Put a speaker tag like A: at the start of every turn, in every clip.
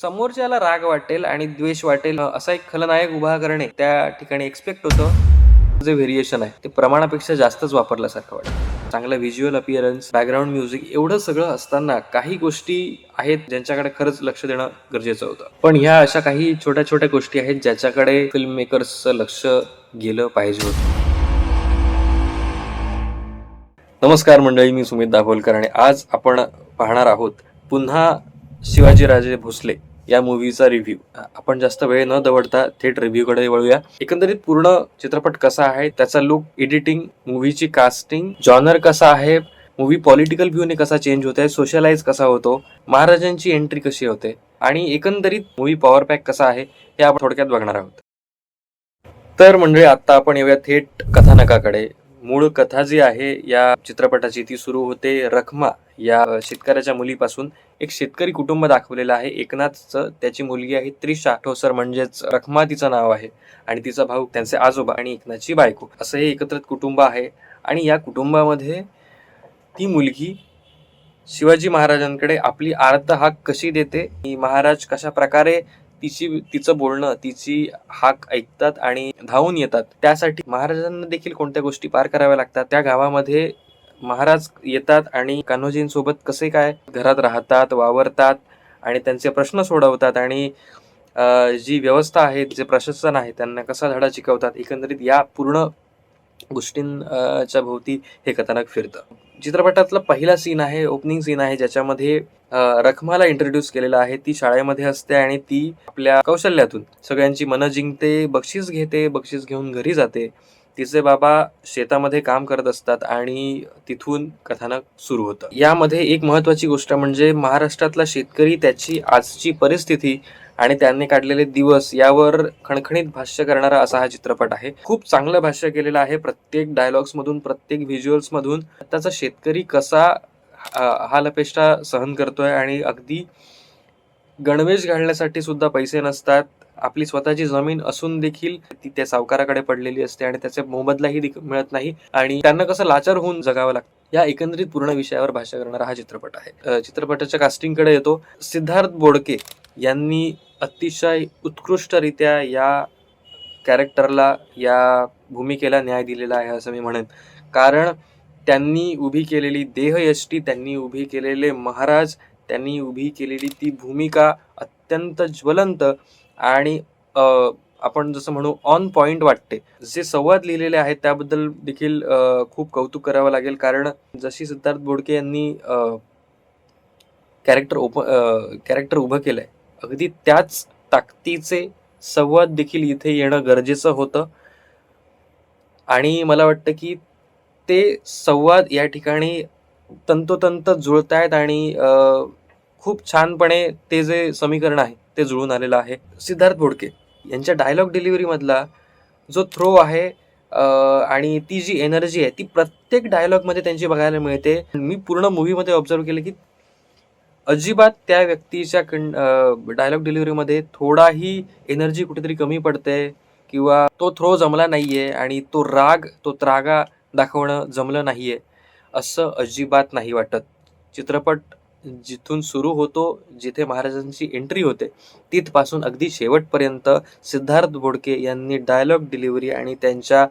A: समोरच्याला राग वाटेल आणि द्वेष वाटेल असा एक खलनायक उभा करणे त्या ठिकाणी एक्सपेक्ट होतं. जे व्हेरिएशन आहे ते प्रमाणापेक्षा जास्तच वापरल्यासारखं वाटतं. चांगलं व्हिज्युअल अपिअरन्स बॅकग्राऊंड म्युझिक एवढं सगळं असताना काही गोष्टी आहेत ज्यांच्याकडे खरंच लक्ष देणं गरजेचं होतं. पण ह्या अशा काही छोट्या छोट्या गोष्टी आहेत ज्याच्याकडे फिल्म मेकर्सचं लक्ष गेलं पाहिजे होतं. नमस्कार मंडळी मी सुमित दाभोलकर आणि आज आपण पाहणार आहोत पुन्हा शिवाजीराजे भोसले. या मूवीचा रिव्ह्यू आपण जास्त वेळ न दवडता थेट रिव्ह्यूकडे वळूया. एकंदरीत पूर्ण चित्रपट कसा आहे? त्याचा लुक एडिटिंग मूवीची कास्टिंग जॉनर कसा आहे? मूवी पॉलिटिकल व्ह्यूने कसा चेंज होत आहे सोशलाइज कसा होतो? महाराजांची एंट्री कशी होते? आणि एकंदरीत मूवी पॉवर पॅक कसा आहे? हे आपण थोडक्यात बघणार आहोत. तर मंडळी आता आपण येऊया थेट कथानकाकडे. मूळ कथा जी आहे या चित्रपटाची ती सुरू होते रखमा या शेतकऱ्याच्या मुलीपासून. एक शेतकरी कुटुंब दाखवलेलं आहे एकनाथचं. त्याची मुलगी आहे त्रिशा. ठोसर म्हणजेच रखमा तिचं नाव आहे. आणि तिचा भाऊ त्यांचे आजोबा आणि एकनाथची बायको. असं हे एकत्रित कुटुंब आहे. आणि या कुटुंबामध्ये ती मुलगी शिवाजी महाराजांकडे आपली आर्त हाक कशी देते? महाराज कशा प्रकारे तिची तिचं बोलणं तिची हाक ऐकतात आणि धावून येतात. त्यासाठी महाराजांना देखील कोणत्या गोष्टी पार कराव्या लागतात? त्या गावामध्ये महाराज येतात आणि कान्होजींसोबत कसे काय घरात राहतात वावरतात आणि त्यांचे प्रश्न सोडवतात आणि जी व्यवस्था आहे जे प्रशासन आहे त्यांना कसा धडा शिकवतात एकंदरीत या पूर्ण गोष्टींच्या भोवती हे कथानक फिरतं. चित्रपटातला पहिला सीन आहे ओपनिंग सीन आहे ज्याच्यामध्ये रखमाला इंट्रोड्यूस केलेला आहे. ती शाळेमध्ये असते आणि ती आपल्या कौशल्यातून सगळ्यांची मनं जिंकते बक्षीस घेते बक्षीस घेऊन घरी जाते. तिचे बाबा शेतामध्ये काम करत असतात आणि तिथून कथानक सुरू होतं. यामध्ये एक महत्वाची गोष्ट म्हणजे महाराष्ट्रातला शेतकरी त्याची आजची परिस्थिती आणि त्यांनी काढलेले दिवस यावर खणखणीत भाष्य करणारा असा हा चित्रपट आहे. खूप चांगलं भाष्य केलेलं आहे. प्रत्येक डायलॉग्स मधून प्रत्येक व्हिज्युअल्स मधून त्याचा शेतकरी कसा हा लपेष्टा सहन करतोय आणि अगदी गणवेश घालण्यासाठी सुद्धा पैसे नसतात. आपली स्वतःची जमीन असून देखील ती त्या सावकाराकडे पडलेली असते आणि त्याचे मोबदलाही मिळत नाही आणि त्यांना कसं लाचार होऊन जगावं लागतं. या एकंदरीत पूर्ण विषयावर भाष्य करणारा हा चित्रपट आहे. चित्रपटाच्या कास्टिंगकडे येतो सिद्धार्थ बोडके यांनी अतिशय उत्कृष्टरित्या या कॅरेक्टरला या भूमिकेला न्याय दिलेला आहे असं मी म्हणेन. कारण त्यांनी उभी केलेली देहयष्टी त्यांनी उभी केलेले महाराज त्यांनी उभी केलेली ती भूमिका अत्यंत ज्वलंत आणि आपण जसं म्हणू ऑन पॉइंट वाटते. जे संवाद लिहिलेले आहेत त्याबद्दल देखील खूप कौतुक करावं लागेल. कारण जशी सिद्धार्थ बोडके यांनी कॅरेक्टर ओप कॅरेक्टर उभं केलं आहे अगदी त्याच ताकदीचे संवाद देखील इथे येणं गरजेचं होतं. आणि मला वाटतं की ते संवाद या ठिकाणी तंतोतंत जुळत आहेत आणि खूप छानपणे ते जे समीकरण आहे ते जुळून आलेलं आहे. सिद्धार्थ बोडके यांच्या डायलॉग डिलिव्हरीमधला जो थ्रो आहे आणि ती जी एनर्जी आहे ती प्रत्येक डायलॉगमध्ये त्यांची बघायला मिळते. मी पूर्ण मूवीमध्ये ऑब्झर्व केलं की अजिबात त्या व्यक्तीच्या डायलॉग डिलिव्हरीमध्ये थोडाही एनर्जी कुठेतरी कमी पडते किंवा तो थ्रो जमला नाही आहे आणि तो राग तो त्रागा दाखवणं जमलं नाही आहे असं अजिबात नाही वाटत. चित्रपट जिथून सुरू होतो जिथे महाराजांची एंट्री होते तिथपासून अगदी शेवटपर्यंत सिद्धार्थ बोडके यांनी डायलॉग डिलिव्हरी आणि त्यांच्या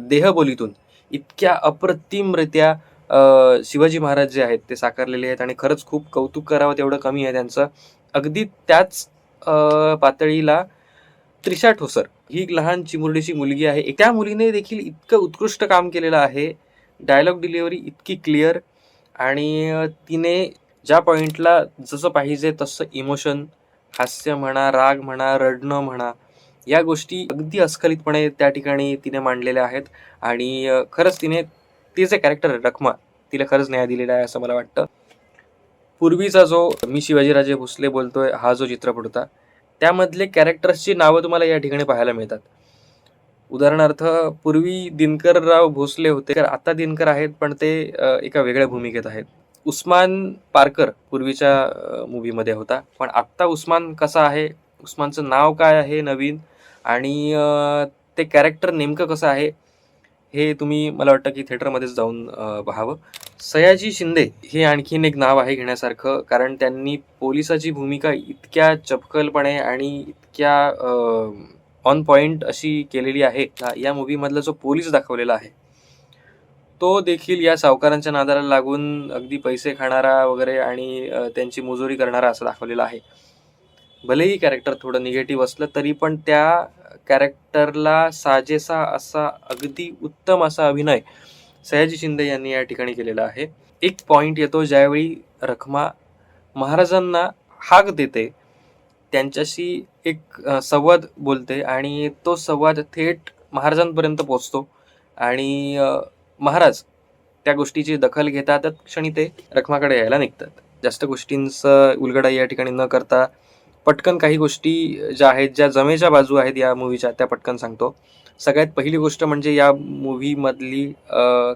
A: देहबोलीतून इतक्या अप्रतिमरित्या शिवाजी महाराज जे आहेत ते साकारलेले आहेत आणि खरंच खूप कौतुक करावं तेवढं कमी आहे त्यांचं. अगदी त्याच पातळीला त्रिशा ठोसर ही लहान चिमुरडीची मुलगी आहे. त्या मुलीने देखील इतकं उत्कृष्ट काम केलेलं आहे. डायलॉग डिलिव्हरी इतकी क्लिअर आणि तिने ज्या पॉईंटला जसं पाहिजे तसं इमोशन हास्य म्हणा राग म्हणा रडणं म्हणा या गोष्टी अगदी अस्खलितपणे त्या ठिकाणी तिने मांडलेल्या आहेत. आणि खरंच तिने ती जे कॅरेक्टर आहे रखमा. तिला खरंच न्याय दिलेला आहे असं मला वाटतं. पूर्वीचा जो मी शिवाजीराजे भोसले बोलतोय हा जो चित्रपट होता त्यामधले कॅरेक्टर्सची नावं तुम्हाला या ठिकाणी पाहायला मिळतात. उदाहरणार्थ पूर्वी दिनकरराव भोसले होते तर आता दिनकर आहेत पण ते एका वेगळ्या भूमिकेत आहेत. उस्मान पारकर पूर्वीच्या मूवीमध्ये होता पण आत्ता उस्मान कसा आहे उस्मानचं नाव काय आहे नवीन आणि ते कॅरेक्टर नेमकं कसं आहे हे तुम्ही मला वाटतं की थिएटरमध्येच जाऊन पहावं पाहावं. सयाजी शिंदे हे आणखीन एक नाव आहे घेण्यासारखं कारण त्यांनी पोलिसाची भूमिका इतक्या चपखलपणे आणि इतक्या ऑन पॉइंट अशी केलेली आहे. या मूवीमधला जो पोलीस दाखवलेला आहे तो देखील या सावकारांच्या नादाला लागून अगदी पैसे खाणारा वगैरे आणि त्यांची मुजोरी करणारा असं दाखवलेलं आहे. भलेही कॅरेक्टर थोडं निगेटिव्ह असलं तरी पण त्या कॅरेक्टरला साजेसा असा अगदी उत्तम असा अभिनय सयाजी शिंदे यांनी या ठिकाणी केलेला आहे. एक पॉईंट येतो ज्यावेळी रखमा महाराजांना हाक देते. त्यांच्याशी एक संवाद बोलते आणि तो संवाद थेट महाराजांपर्यंत पोचतो आणि महाराज त्या गोष्टीची दखल घेतात क्षणी ते रखमाकडे यायला निघतात. जास्त गोष्टींचं उलगडा या ठिकाणी न करता पटकन काही गोष्टी ज्या आहेत ज्या जमेच्या बाजू आहेत या मूवीच्या त्या पटकन सांगतो. सगळ्यात पहिली गोष्ट म्हणजे या मूवीमधली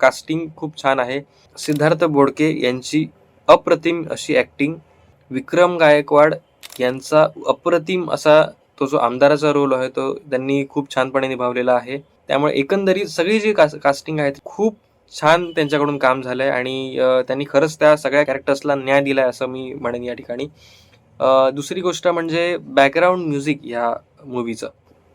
A: कास्टिंग खूप छान आहे. सिद्धार्थ बोडके यांची अप्रतिम अशी ॲक्टिंग विक्रम गायकवाड यांचा अप्रतिम असा तो जो आमदाराचा रोल आहे तो त्यांनी खूप छानपणे निभावलेला आहे. त्यामुळे एकंदरीत सगळी जी कास कास्टिंग आहे ती खूप छान त्यांच्याकडून काम झालं आहे आणि त्यांनी खरंच त्या सगळ्या कॅरेक्टर्सला न्याय दिला आहे असं मी म्हणेन या ठिकाणी. दुसरी गोष्ट म्हणजे बॅकग्राऊंड म्युझिक या मूवीचं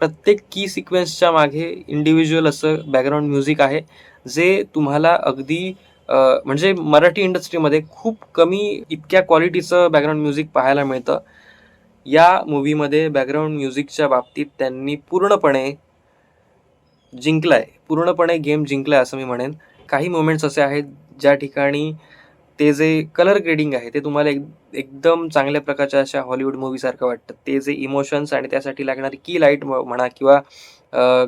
A: प्रत्येक की सिक्वेन्सच्या मागे इंडिव्हिज्युअल असं बॅकग्राऊंड म्युझिक आहे जे तुम्हाला अगदी म्हणजे मराठी इंडस्ट्रीमध्ये खूप कमी इतक्या क्वालिटीचं बॅकग्राऊंड म्युझिक पाहायला मिळतं. या मूवीमध्ये बॅकग्राऊंड म्युझिकच्या बाबतीत त्यांनी पूर्णपणे जिंकलाय. पूर्णपणे गेम जिंकलाय असं मी म्हणेन. काही मोमेंट्स असे आहेत ज्या ठिकाणी ते जे कलर ग्रेडिंग आहे ते तुम्हाला एक एकदम चांगल्या प्रकारच्या अशा हॉलिवूड मूवीसारखं वाटतं. ते जे इमोशन्स आणि त्यासाठी लागणारी की लाइट म्हणा किंवा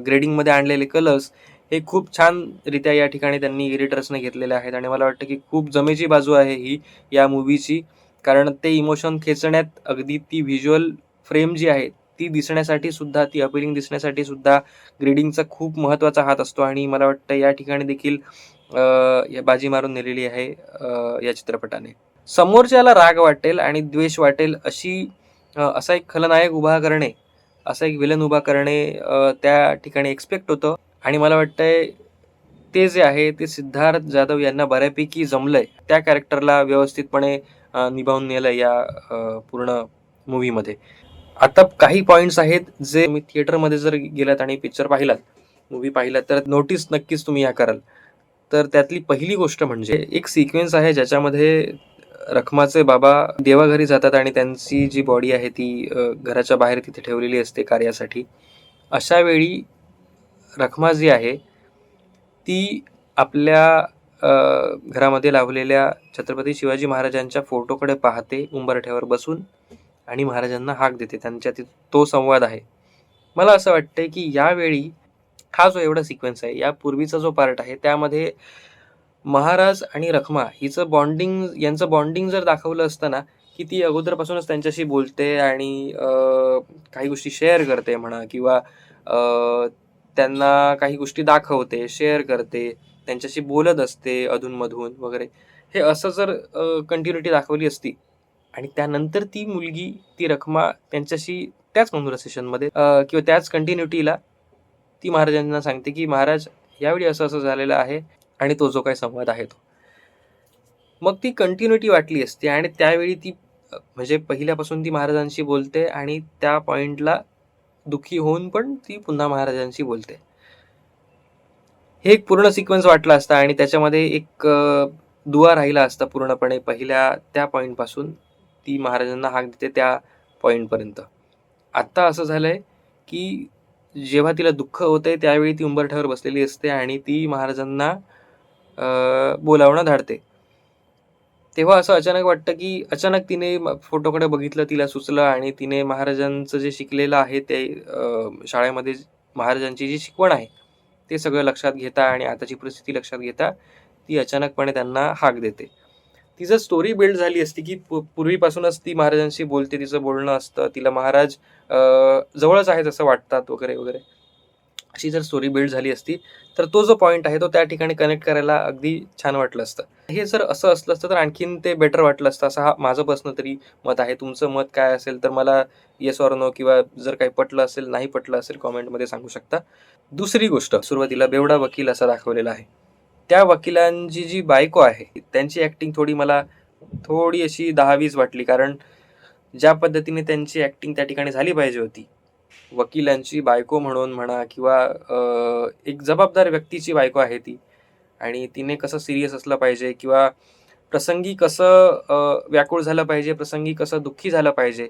A: ग्रेडिंगमध्ये आणलेले कलर्स हे खूप छानरित्या या ठिकाणी त्यांनी एडिटर्सने घेतलेले आहेत. आणि मला वाटतं की खूप जमेची बाजू आहे ही या मूवीची कारण ते इमोशन खेचण्यात अगदी ती व्हिज्युअल फ्रेम जी आहे ती दिसण्यासाठी सुद्धा ती अपिलिंग दिसण्यासाठी सुद्धा ग्रेडिंगचा खूप महत्त्वाचा हात असतो. आणि मला वाटतं या ठिकाणी देखील या बाजी मारून नेलेली आहे या चित्रपटाने. समोरच्याला राग वाटेल आणि द्वेष वाटेल अशी असा एक खलनायक उभा करणे असा एक विलन उभा करणे त्या ठिकाणी एक्सपेक्ट होतं. आणि मला वाटतंय ते जे आहे ते सिद्धार्थ जाधव यांना बऱ्यापैकी जमलंय. त्या कॅरेक्टरला व्यवस्थितपणे निभावून नेलं या पूर्ण मूवीमध्ये आता काही पॉईंट्स आहेत जे तुम्ही थिएटरमध्ये जर गेलात आणि पिक्चर पाहिलात मूवी पाहिलात तर नोटीस नक्कीच तुम्ही या कराल. तर त्यातली पहिली गोष्ट म्हणजे एक सिक्वेन्स आहे ज्याच्यामध्ये रखमाचे बाबा देवाघरी जातात आणि त्यांची जी बॉडी आहे ती घराच्या बाहेर तिथे ठेवलेली असते कार्यासाठी. अशा वेळी रखमा जी आहे ती आपल्या घरामध्ये लावलेल्या छत्रपती शिवाजी महाराजांच्या फोटोकडे पाहते उंबरठ्यावर बसून आणि महाराजांना हाक देते. त्यांच्यात तो संवाद आहे. मला असं वाटतं की यावेळी हा जो एवढा सिक्वेन्स आहे या पूर्वीचा जो पार्ट आहे त्यामध्ये महाराज आणि रखमा हिचं बॉन्डिंग यांचं बॉन्डिंग जर दाखवलं असतं ना की ती अगोदरपासूनच त्यांच्याशी बोलते आणि काही गोष्टी शेअर करते म्हणा किंवा त्यांना काही गोष्टी दाखवते शेअर करते त्यांच्याशी बोलत असते अधूनमधून वगैरे. हे असं जर कंटिन्युटी दाखवली असती आणि त्यानंतर ती मुलगी ती रखमा त्यांच्याशी त्याच कॉन्व्हर्सेशनमध्ये किंवा त्याच कंटिन्युटीला ती महाराजांना सांगते की महाराज यावेळी असं असं झालेलं आहे आणि तो जो काही संवाद आहे तो. मग ती कंटिन्युटी वाटली असते आणि त्यावेळी ती म्हणजे पहिल्यापासून ती महाराजांशी बोलते आणि त्या पॉईंटला दुःखी होऊन पण ती पुन्हा महाराजांशी बोलते. हे एक पूर्ण सिक्वेन्स वाटला असता आणि त्याच्यामध्ये एक दुवा राहिला असता पूर्णपणे पहिल्या त्या पॉईंटपासून ती महाराजांना हाक देते त्या पॉईंटपर्यंत आत्ता असं झालं आहे की जेव्हा तिला दुःख होते त्यावेळी ती उंबरठ्यावर बसलेली असते आणि ती महाराजांना बोलावणं धाडते. तेव्हा असं अचानक वाटतं की अचानक तिने फोटोकडे बघितलं तिला सुचलं आणि तिने महाराजांचं जे शिकलेलं आहे ते शाळेमध्ये महाराजांची जी शिकवण आहे ते सगळं लक्षात घेता आणि आताची परिस्थिती लक्षात घेता ती अचानकपणे त्यांना हाक देते. ती जर स्टोरी बिल्ड झाली असती की पूर्वीपासूनच ती महाराजांशी बोलते तिचं बोलणं असतं तिला महाराज जवळच आहेत असं वाटतात वगैरे वगैरे. अशी जर स्टोरी बिल्ड झाली असती तर तो जो पॉईंट आहे तो त्या ठिकाणी कनेक्ट करायला अगदी छान वाटलं असतं. हे जर असं असलं असतं तर आणखीन ते बेटर वाटलं असतं असं हा माझं पर्सनल तरी मत आहे. तुमचं मत काय असेल तर मला येस ऑर नो किंवा जर काही पटलं असेल नाही पटलं असेल कॉमेंटमध्ये सांगू शकता. दुसरी गोष्ट सुरुवातीला बेवडा वकील असा दाखवलेला आहे. त्या वकिलांची जी बायको आहे त्यांची ॲक्टिंग थोडी मला थोडी अशी दहावीस वाटली. कारण ज्या पद्धतीने त्यांची ॲक्टिंग त्या ठिकाणी झाली पाहिजे होती. वकिलांची बायको म्हणून म्हणा किंवा एक जबाबदार व्यक्तीची बायको आहे ती. आणि तिने कसं सिरियस असलं पाहिजे किंवा प्रसंगी कसं व्याकुळ झालं पाहिजे प्रसंगी कसं दुःखी झालं पाहिजे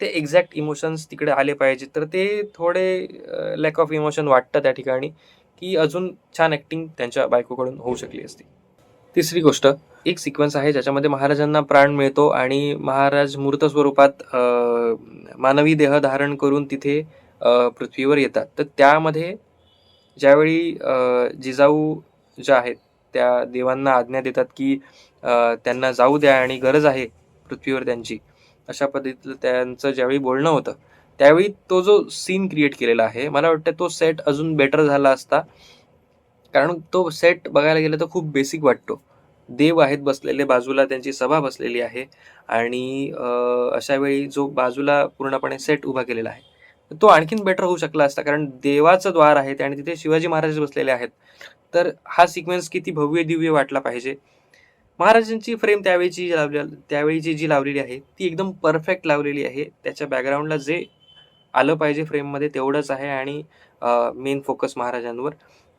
A: ते एक्झॅक्ट इमोशन्स तिकडे आले पाहिजे. तर ते थोडे लॅक ऑफ इमोशन वाटतं त्या ठिकाणी. की अजून छान ॲक्टिंग त्यांच्या बायकोकडून होऊ शकली असती. तिसरी गोष्ट एक सिक्वेन्स आहे ज्याच्यामध्ये महाराजांना प्राण मिळतो आणि महाराज मूर्त स्वरूपात मानवी देह धारण करून तिथे पृथ्वीवर येतात. तर त्यामध्ये ज्यावेळी जिजाऊ ज्या आहेत त्या देवांना आज्ञा देतात की त्यांना जाऊ द्या आणि गरज आहे पृथ्वीवर त्यांची अशा पद्धतीचं त्यांचं ज्यावेळी बोलणं होतं त्यावेळी तो जो सीन क्रिएट केलेला आहे मला वाटतं तो सेट अजून बेटर झाला असता. कारण तो सेट बघायला गेलं तर खूप बेसिक वाटतो. देव आहेत बसलेले बाजूला त्यांची सभा बसलेली आहे आणि अशा वेळी जो बाजूला पूर्णपणे सेट उभा केलेला आहे तो आणखीन बेटर होऊ शकला असता. कारण देवाचं द्वार आहे आणि तिथे शिवाजी महाराज बसलेले आहेत. तर हा सिक्वेन्स किती भव्य दिव्य वाटला पाहिजे. महाराजांची फ्रेम त्यावेळीची जी लावली त्यावेळीची जी लावलेली आहे ती एकदम परफेक्ट लावलेली आहे. त्याच्या बॅकग्राऊंडला जे आलं पाहिजे फ्रेममध्ये तेवढंच आहे आणि मेन फोकस महाराजांवर.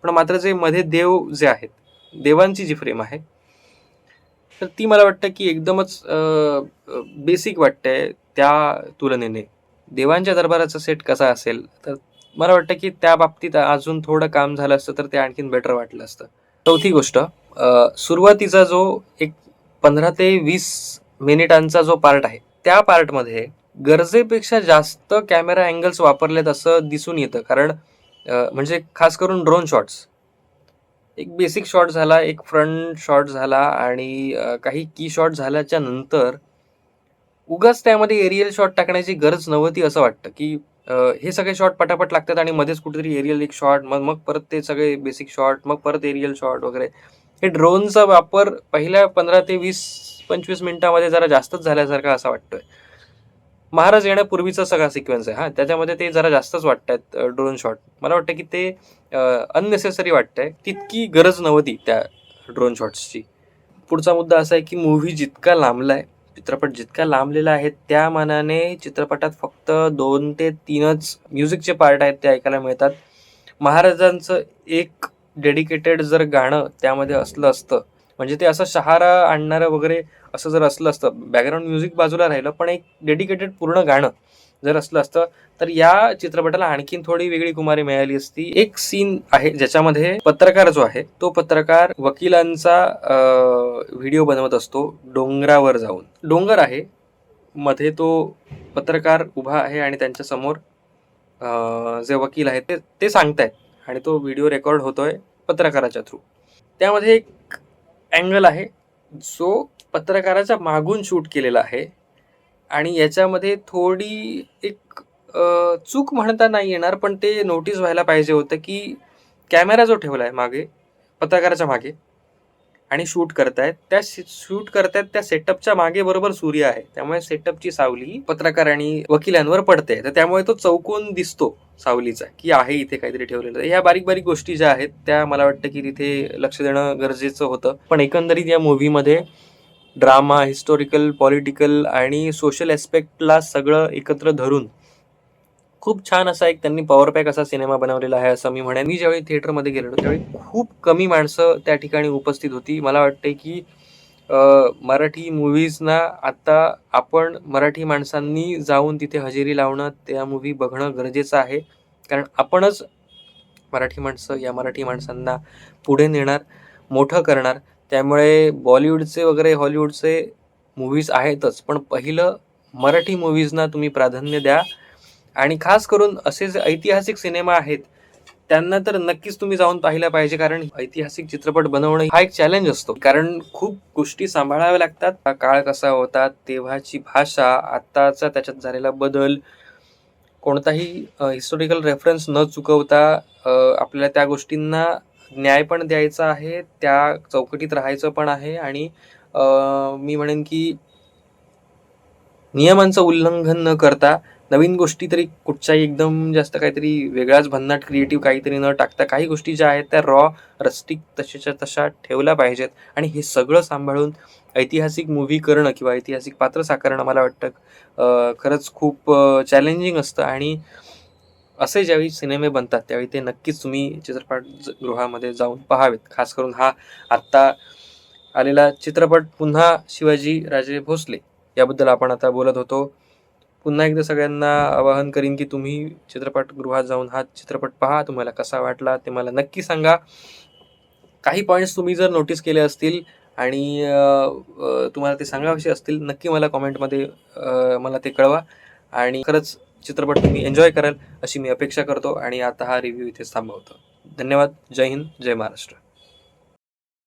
A: पण मात्र जे मध्ये देव जे आहेत देवांची जी फ्रेम आहे तर ती मला वाटतं की एकदमच बेसिक वाटतंय त्या तुलनेने. देवांच्या दरबाराचा सेट कसा असेल तर मला वाटतं की त्या बाबतीत अजून थोडं काम झालं असतं तर ते आणखीन बेटर वाटलं असतं. चौथी गोष्ट सुरुवातीचा जो एक पंधरा ते वीस मिनिटांचा जो पार्ट आहे त्या पार्टमध्ये गरजेपेक्षा जास्त कॅमेरा अँगल्स वापरलेत असं दिसून येतं. कारण म्हणजे खास करून ड्रोन शॉट्स. एक बेसिक शॉट झाला एक फ्रंट शॉट झाला आणि काही की शॉट झाल्याच्यानंतर उगाच त्यामध्ये एरियल शॉट टाकण्याची गरज नव्हती असं वाटतं की हे सगळे शॉट पटापट लागतात आणि मध्येच कुठेतरी एरियल एक शॉट मग मग परत ते सगळे बेसिक शॉट मग परत एरियल शॉट वगैरे. हे ड्रोनचा वापर पहिल्या पंधरा ते वीस पंचवीस मिनिटामध्ये जरा जास्तच झाल्यासारखा असा वाटतोय. महाराज येण्यापूर्वीचा सगळा सिक्वेन्स आहे. हा त्याच्यामध्ये ते जरा जास्तच वाटतात ड्रोन शॉट मला वाटतं की ते अननेसेसरी वाटतंय. तितकी गरज नव्हती त्या ड्रोन शॉट्सची पुढचा मुद्दा असा आहे की मूव्ही जितका लांबला आहे चित्रपट जितका लांबलेला आहे त्या मानाने चित्रपटात फक्त दोन ते तीनच म्युझिकचे पार्ट आहेत ते ऐकायला मिळतात. महाराजांचं एक डेडिकेटेड जर गाणं त्यामध्ये असलं असतं म्हणजे ते असं शहारा आणणारं वगैरे असं जर असलं असतं बॅकग्राऊंड म्युझिक बाजूला राहिलं पण एक डेडिकेटेड पूर्ण गाणं जर असलं असतं तर या चित्रपटाला आणखीन थोडी वेगळी कुमारी मिळाली असती. एक सीन आहे ज्याच्यामध्ये पत्रकार जो आहे तो पत्रकार वकिलांचा व्हिडिओ बनवत असतो डोंगरावर जाऊन. डोंगर आहे मध्ये तो पत्रकार उभा आहे आणि त्यांच्यासमोर जे वकील आहेत ते ते सांगतायत आणि तो व्हिडिओ रेकॉर्ड होतोय पत्रकाराच्या थ्रू त्यामध्ये एक अँगल आहे जो पत्रकाराच्या मागून शूट केलेला आहे. आणि याच्यामध्ये थोडी एक चूक म्हणता नाही येणार पण ते नोटीस व्हायला पाहिजे होतं की कॅमेरा जो ठेवला आहे मागे पत्रकाराच्या मागे आणि शूट करतायत त्या शूट करतायत त्या सेटअपच्या मागे बरोबर सूर्य आहे. त्यामुळे सेटअपची सावली पत्रकार आणि वकिलांवर पडते. तर त्यामुळे तो चौकोन दिसतो सावलीचा की आहे इथे काहीतरी ठेवलेलं. ह्या बारीक बारीक गोष्टी ज्या आहेत त्या मला वाटतं की तिथे लक्ष देणं गरजेचं होतं. पण एकंदरीत या मूव्हीमध्ये ड्रामा हिस्टॉरिकल पॉलिटिकल आणि सोशल ॲस्पेक्टला सगळं एकत्र धरून खूप छान असा एक त्यांनी पॉवर पॅक असा सिनेमा बनवलेला आहे असं मी म्हणेन. मी ज्यावेळी थिएटरमध्ये गेलेलो त्यावेळी खूप कमी माणसं त्या ठिकाणी उपस्थित होती. मला वाटते की मराठी मूव्हीजना आता आपण मराठी माणसांनी जाऊन तिथे हजेरी लावणं त्या मूव्ही बघणं गरजेचं आहे. कारण आपणच मराठी माणसं या मराठी माणसांना पुढे नेणार मोठं करणार. त्यामुळे बॉलिवूडचे वगैरे हॉलिवूडचे मूव्हीज आहेतच पण पहिलं मराठी मूव्हीजना तुम्ही प्राधान्य द्या. आणि खास करून असे जे ऐतिहासिक सिनेमा आहेत त्यांना तर नक्कीच तुम्ही जाऊन पाहिलं पाहिजे कारण ऐतिहासिक चित्रपट बनवणं हा एक चॅलेंज असतो. कारण खूप गोष्टी सांभाळाव्या लागतात. हा काळ कसा होता तेव्हाची भाषा आत्ताचा त्याच्यात झालेला बदल कोणताही हिस्टॉरिकल रेफरन्स न चुकवता आपल्याला त्या गोष्टींना न्याय पण द्यायचा आहे त्या चौकटीत राहायचं पण आहे आणि मी म्हणेन की नियमांचं उल्लंघन न करता नवीन गोष्टी तरी कुठच्याही एकदम जास्त काहीतरी वेगळाच भन्नाट क्रिएटिव्ह काहीतरी न टाकता काही गोष्टी ज्या आहेत त्या रॉ रस्टिक तशाच्या तशा ठेवल्या पाहिजेत. आणि हे सगळं सांभाळून ऐतिहासिक मूव्ही करणं किंवा ऐतिहासिक पात्र साकारणं मला वाटतं खरंच खूप चॅलेंजिंग असतं. आणि असे ज्यावेळी सिनेमे बनतात त्यावेळी ते नक्कीच तुम्ही चित्रपटगृहामध्ये जाऊन पहावेत. खास करून हा आत्ता आलेला चित्रपट पुन्हा शिवाजी राजे भोसले याबद्दल आपण आता बोलत होतो. पुन्हा एकदा सगळ्यांना आवाहन करीन की तुम्ही चित्रपटगृहात जाऊन हा चित्रपट पहा. तुम्हाला कसा वाटला ते मला नक्की सांगा. काही पॉईंट्स तुम्ही जर नोटीस केले असतील आणि तुम्हाला ते सांगावेसे असतील नक्की मला कॉमेंटमध्ये मला ते कळवा. आणि खरंच चित्रपट तुम्ही एन्जॉय कराल अशी मी अपेक्षा करतो आणि आता हा रिव्ह्यू इथेच थांबवतो. धन्यवाद. जय हिंद. जय महाराष्ट्र.